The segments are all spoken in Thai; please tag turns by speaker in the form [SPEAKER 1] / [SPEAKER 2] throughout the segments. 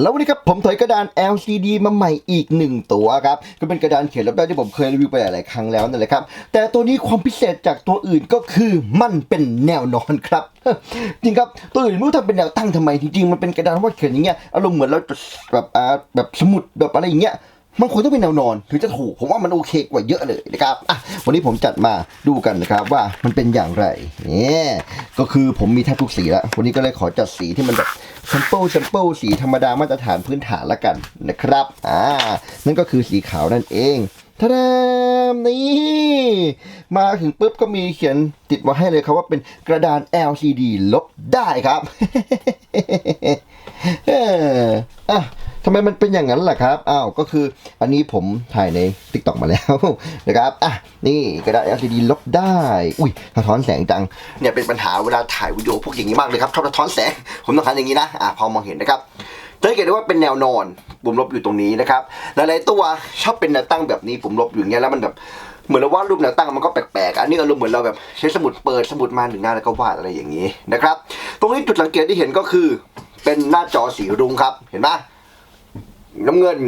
[SPEAKER 1] แล้ววันนี้ครับผมถอยกระดาน LCD มาใหม่อีกหนึ่งตัวครับก็เป็นกระดานเขียนลบได้ที่ผมเคยรีวิวไปหลายๆครั้งแล้วนั่นแหละครับ แต่ตัวนี้ความพิเศษจากตัวอื่นก็คือมันเป็นแนวนอนครับ จริงครับตัวอื่นไม่รู้ทำเป็นแนวตั้งทำไมจริงๆมันเป็นกระดานวาดเขียนอย่างเงี้ยอารมณ์เหมือนเราแบบอ่าแบบสมุดแบบอะไรอย่างเงี้ยมันควรต้องเป็นแนวนอน ถึงจะถูก ผมว่ามันโอเคกว่าเยอะเลยนะครับอะวันนี้ผมจัดมาดูกันนะครับว่ามันเป็นอย่างไรเนี่ยก็คือผมมีแทบทุกสีแล้ว วันนี้ก็เลยขอจัดสีที่มันแบบ แชมพูแชมพูสีธรรมดามาตรฐานพื้นฐานละกันนะครับอ่านั่นก็คือสีขาวนั่นเองทะดามนี่ มาถึงปุ๊บก็มีเขียนติดมาให้เลยครับว่าเป็นกระดาน LCD ลบได้ครับ เอออะทำไมมันเป็นอย่างนั้นล่ะครับอ้าวก็คืออันนี้ผมถ่ายใน t ิ k t o k มาแล้วนะครับอะนี่กระดาษ LCD ลบได้ อุ้ยสะท้อนแสงจังเนี่ยเป็นปัญหาเวลาถ่ายวิดีโอพวกอย่างนี้มากเลยครับชอบสะท้อนแสงผมต้องการอย่างนี้นะอะพอมองเห็นนะครับจะเห็นได้ว่าเป็นแนวนอนปุ่มลบอยู่ตรงนี้นะครับหลายๆตัวชอบเป็นแนวตั้งแบบนี้ปุ่มลบอยู่อย่างเงี้ยแล้วมันแบบเหมือนเราวาดรูปแนวตั้งมันก็แปลกๆ อันนี้อารมณ์เหมือนเราแบบใช้สมุดเปิดสมุดมาหนึ่งหน้าแล้วก็วาดอะไรอย่างนี้นะครับ ตรงนี้จุดสังเกตที่เห็นก็คือ เป็นหน้าจอสีรุ้งครับ เห็นปะน้ำเงิน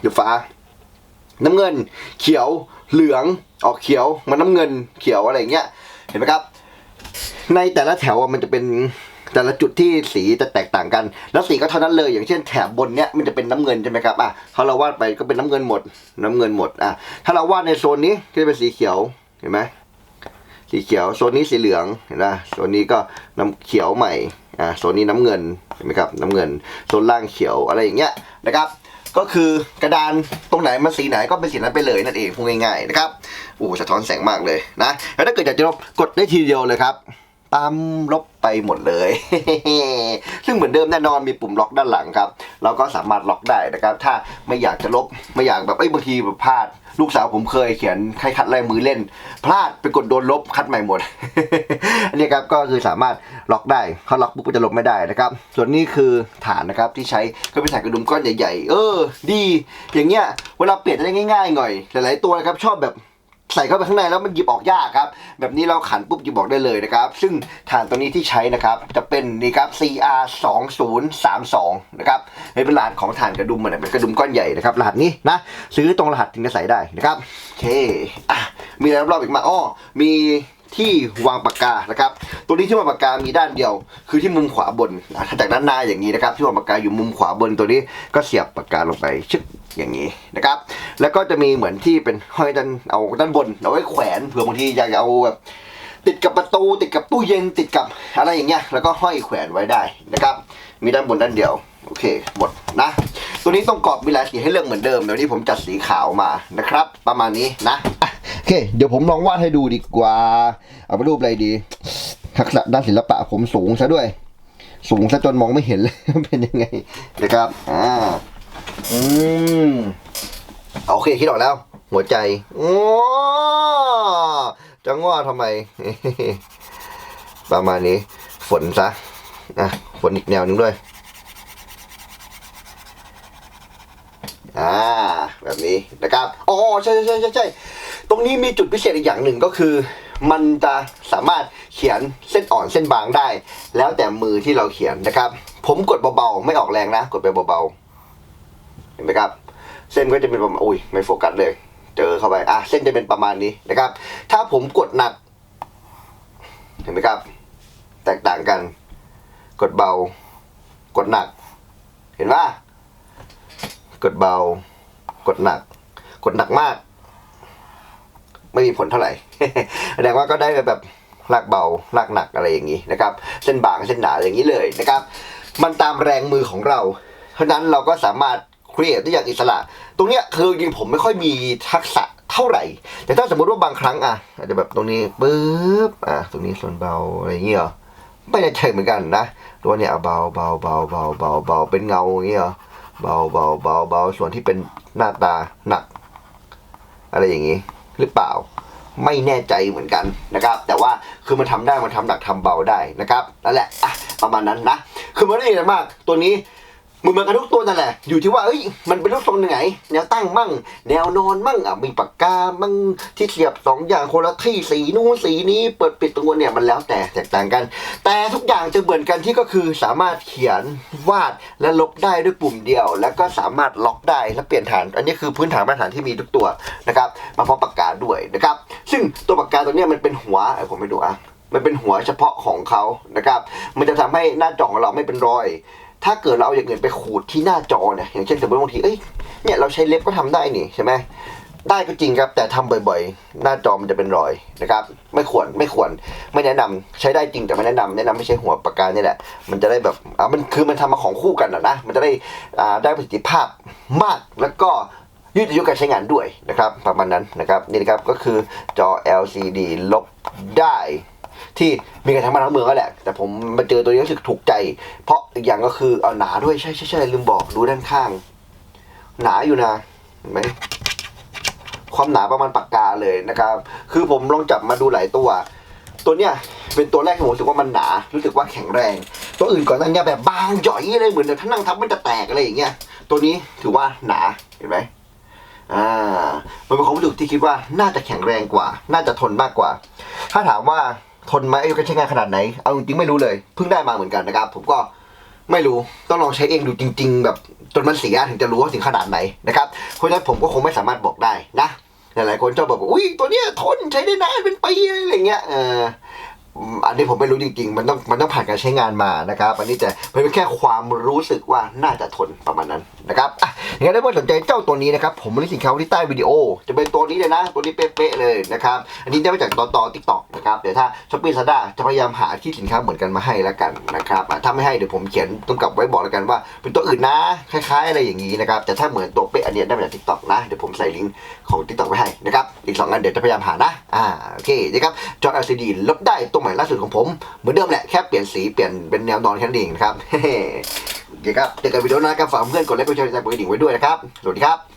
[SPEAKER 1] หรือฟ้า น้ำเงิน เขียวเหลืองออกเขียวมันน้ำเงินเขียวอะไรเงี้ย เห็นไหมครับ ในแต่ละแถวมันจะเป็นแต่ละจุดที่สีจะแตกต่างกัน แล้วสีก็เท่านั้นเลย อย่างเช่นแถบบนเนี้ยมันจะเป็นน้ำเงินใช่ไหมครับอะถ้าเราวาดไปก็เป็นน้ำเงินหมด น้ำเงินหมดอะถ้าเราวาดในโซนนี้ก็จะเป็นสีเขียวเห็นไหมสีเขียวโซนนี้สีเหลืองเห็นไหมโซนนี้ก็น้ำเขียวใหม่ อ่าโซนนี้น้ำเงินเห็นไหมครับน้ำเงินโซนล่างเขียวอะไรอย่างเงี้ยนะครับก็คือกระดานตรงไหนมันสีไหนก็เป็นสีนั้นไปเลยนั่นเองพูดง่ายๆนะครับโอ้สะท้อนแสงมากเลยนะแล้วถ้าเกิดอยากจะลบกดได้ทีเดียวเลยครับปั๊มลบไปหมดเลย ซึ่งเหมือนเดิมแน่นอนมีปุ่มล็อกด้านหลังครับ เราก็สามารถล็อกได้นะครับ ถ้าไม่อยากจะลบไม่อยากแบบเอ้ยบางทีแบบพลาด ลูกสาวผมเคยเขียนใครคัดลายมือเล่น พลาดไปกดโดนลบคัดใหม่หมด อันนี้ครับก็คือสามารถล็อกได้เขาล็อกปุ๊บก็จะลบไม่ได้นะครับ ส่วนนี้คือฐานนะครับที่ใช้ก็เป็นฐานกระดุมก้อนใหญ่ๆ เออ ดี อย่างเงี้ยเวลาเปลี่ยนได้ง่ายๆหน่อยหลายๆตัวนะครับชอบแบบ ใส่เข้าไปข้างในแล้วมันหยิบออกยากครับ แบบนี้เราขันปุ๊บหยิบออกได้เลยนะครับ ซึ่งฐานตัวนี้ที่ใช้นะครับ จะเป็นนี่ครับ CR 2032นะครับเป็นรหัสของฐานกระดุมมันนะเป็นกระดุมก้อนใหญ่นะครับ รหัสนี้นะ ซื้อตรงรหัสถึงจะใส่ได้นะครับโอเคอะมีอะไรรอบๆอีกมาอ้อมี ที่วางปากกานะครับ ตัวนี้ที่วางปากกามีด้านเดียว คือที่มุมขวาบนถ้าจากด้านหน้าอย่างนี้นะครับ ที่วางปากกาอยู่มุมขวาบนตัวนี้ก็เสียบปากกาลงไปชึกอย่างนี้นะครับ แล้วก็จะมีเหมือนที่เป็นห้อยด้านเอาด้านบนเอาไว้แขวนเผื่อบางทีอยากจะเอาแบบติดกับประตูติดกับตู้เย็นติดกับอะไรอย่างเงี้ยแล้วก็ห้อยแขวนไว้ได้นะครับ มีด้านบนด้านเดียวโอเคหมดนะตัวนี้ต้องกรอบมีหลายสีให้เลือกเหมือนเดิมเดี๋ยวนี้ผมจัดสีขาวมานะครับ ประมาณนี้นะ เค เดี๋ยวผมลองวาดให้ดูดีกว่า เอาไปรูปอะไรดี ทักษะด้านศิลปะผมสูงซะด้วย สูงซะจนมองไม่เห็นเลยเป็นยังไงนะครับ อ่า อืมโอเคคิดออกแล้ว หัวใจง้จะง้อทำไม ประมาณนี้ ฝนซะอะฝนอีกแนวหนึงด้วย อ่า แบบนี้นะครับ อ๋อ ใช่ใช่ใช่ใช่ ตรงนี้มีจุดพิเศษอีกอย่างหนึ่งก็คือ มันจะสามารถเขียนเส้นอ่อนเส้นบางได้ แล้วแต่มือที่เราเขียนนะครับ ผมกดเบาๆไม่ออกแรงนะ กดไปเบาๆเห็นไหมครับ เส้นก็จะเป็นประมาณอุ้ยไม่โฟกัสเลย เจอเข้าไปอะเส้นจะเป็นประมาณนี้นะครับ ถ้าผมกดหนัก เห็นไหมครับ แตกต่างกัน กดเบา กดหนัก เห็นป่ะกดเบา กดหนัก กดหนักมาก ไม่มีผลเท่าไหร่แสดงว่าก็ได้แบบลากเบาลากหนักอะไรอย่างนี้นะครับ เส้นบางเส้นหนาอย่างนี้เลยนะครับ มันตามแรงมือของเรา เพราะนั้นเราก็สามารถครีเอทได้อย่างอิสระ ตรงเนี้ยคือจริงผมไม่ค่อยมีทักษะเท่าไหร่ แต่ถ้าสมมติว่าบางครั้งอะอาจจะแบบตรงนี้ปึ๊บอะตรงนี้ส่วนเบาอะไรอย่างเงี้ยไม่แน่ใจเหมือนกันนะตัวเนี้ยเบาเบาเบาเบาเบาเบาเป็นเงาอย่างเงี้ยเบาเบาเบาเบาส่วนที่เป็นหน้าตาหนัก อะไรอย่างนี้หรือเปล่า ไม่แน่ใจเหมือนกันนะครับ แต่ว่าคือมันทำได้มันทำหนักทำเบาได้นะครับนั่นแหละอะประมาณนั้นนะ คือมันไม่ได้อะมากตัวนี้ มือนเหมือนกันทุกตัวนั่นแหละ อยู่ที่ว่าเอ้ยมันเป็นรูปทรงยังไหนแนวตั้งมั่ง แนวนอนมั่งอะมีปากกามั่งที่เสียบสองอย่างคนละที่สีนู้นสีนี้เปิดปิดตรงนู้นเนี่ยมันแล้วแต่แตกต่างกัน แต่ทุกอย่างจะเหมือนกันที่ก็คือสามารถเขียนวาดและลบได้ด้วยปุ่มเดียว แล้วก็สามารถล็อกได้และเปลี่ยนฐาน อันนี้คือพื้นฐานมาตรฐานที่มีทุกตัวนะครับมาพร้อมปากกาด้วยนะครับ ซึ่งตัวปากกาตัวเนี้ยมันเป็นหัวเอ้ผมไม่ดูอะมันเป็นหัวเฉพาะของเขานะครับ มันจะทำให้หน้าจอของเราไม่เป็นรอย ถ้าเกิดเราเอาอย่างอื่นไปขูดที่หน้าจอเนี่ยอย่างเช่นสมมติบางทีเอ้ยเนี่ยเราใช้เล็บก็ทำได้นี่ใช่ไหมได้ก็จริงครับ แต่ทำบ่อยๆ หน้าจอมันจะเป็นรอยนะครับ ไม่ควรไม่ควรไม่แนะนำใช้ได้จริงแต่ไม่แนะนำแนะนำไม่ใช้หัวปากกาเนี่ยแหละ มันจะได้แบบอ่ามันคือมันทำมาของคู่กันนะนะมันจะได้อ่าได้ประสิทธิภาพมากแล้วก็ยืดอายุการใช้งานด้วยนะครับประมาณนั้นนะครับนี่นะครับก็คือจอ LCD ลบได้ ที่มีกันทั้งบ้านทั้งเมืองก็แหละ แต่ผมมาเจอตัวนี้รู้สึกถูกใจ เพราะอีกอย่างก็คือเอาหนาด้วยใช่ใช่ใช่ลืมบอกดูด้านข้าง หนาอยู่นะเห็นไหมความหนาประมาณปากกาเลยนะครับ คือผมลองจับมาดูหลายตัว ตัวเนี้ยเป็นตัวแรกที่ผมรู้สึกว่ามันหนา รู้สึกว่าแข็งแรง ตัวอื่นก่อนหนั้านเนี่ยแบบบางหย่อยเลยเหมือนถ้านั่งทับมันจะแตกอะไรอย่างเงี้ย ตัวนี้ถือว่าหนาเห็นไหมอ่า มันเป็นความรู้สึกที่คิดว่าน่าจะแข็งแรงกว่า น่าจะทนมากกว่า ถ้าถามว่า ทนไหมอายุการใช้งานขนาดไหน เอาจริงๆไม่รู้เลยเพิ่งได้มาเหมือนกันนะครับ ผมก็ไม่รู้ต้องลองใช้เองดูจริง ๆ แบบจนมันเสียถึงจะรู้ว่าถึงขนาดไหนนะครับเพราะฉะนั้นผมก็คงไม่สามารถบอกได้นะหลายๆคนชอบบอกว่าอุ้ยตัวเนี้ยทนใช้ได้นานเป็นปีอะไรอย่างเงี้ยเออ อันนี้ผมไม่รู้จริงๆ มันต้องมันต้องผ่านการใช้งานมานะครับ อันนี้แต่เป็นแค่ความรู้สึกว่าน่าจะทนประมาณนั้นนะครับอะอย่างนั้นถ้าเพื่อนสนใจเจ้าตัวนี้นะครับ ผมมีลิงก์สินค้าที่ใต้วิดีโอ จะเป็นตัวนี้เลยนะ ตัวนี้เป๊ะๆเลยนะครับ อันนี้ได้มาจากต่อต่อทิกตอกนะครับ เดี๋ยวถ้าช้อปปี้ซาด้าจะพยายามหาที่สินค้าเหมือนกันมาให้แล้วกันนะครับอะถ้าไม่ให้เดี๋ยวผมเขียนกำกับไว้บอกแล้วกันว่า เป็นตัวอื่นนะ คล้ายๆ อะไรอย่างนี้นะครับ แต่ถ้าเหมือนตัวเป๊ะอันเนี้ยได้มาจากทิกตอกนะ เดี๋ยวผมใส่ลิงก์ของทิกตอกไว้ให้นะครับ อีกสองอันเดี๋ยวจะพยายามหานะ อ่าโอเคนะครับจอ LCD ลบได้ตัวใหม่ล่าสุดของผม เหมือนเดิมแหละแค่เปลี่ยนสีเปลี่ยนเป็นแนวนอนแค่นั้นเองนะครับโอเคครับเจอกันวิดีโอหน้าครับฝากเพื่อนกดไลค์กดแชร์ติดตามกดกระดิ่งไว้ด้วยนะครับ สวัสดีครับ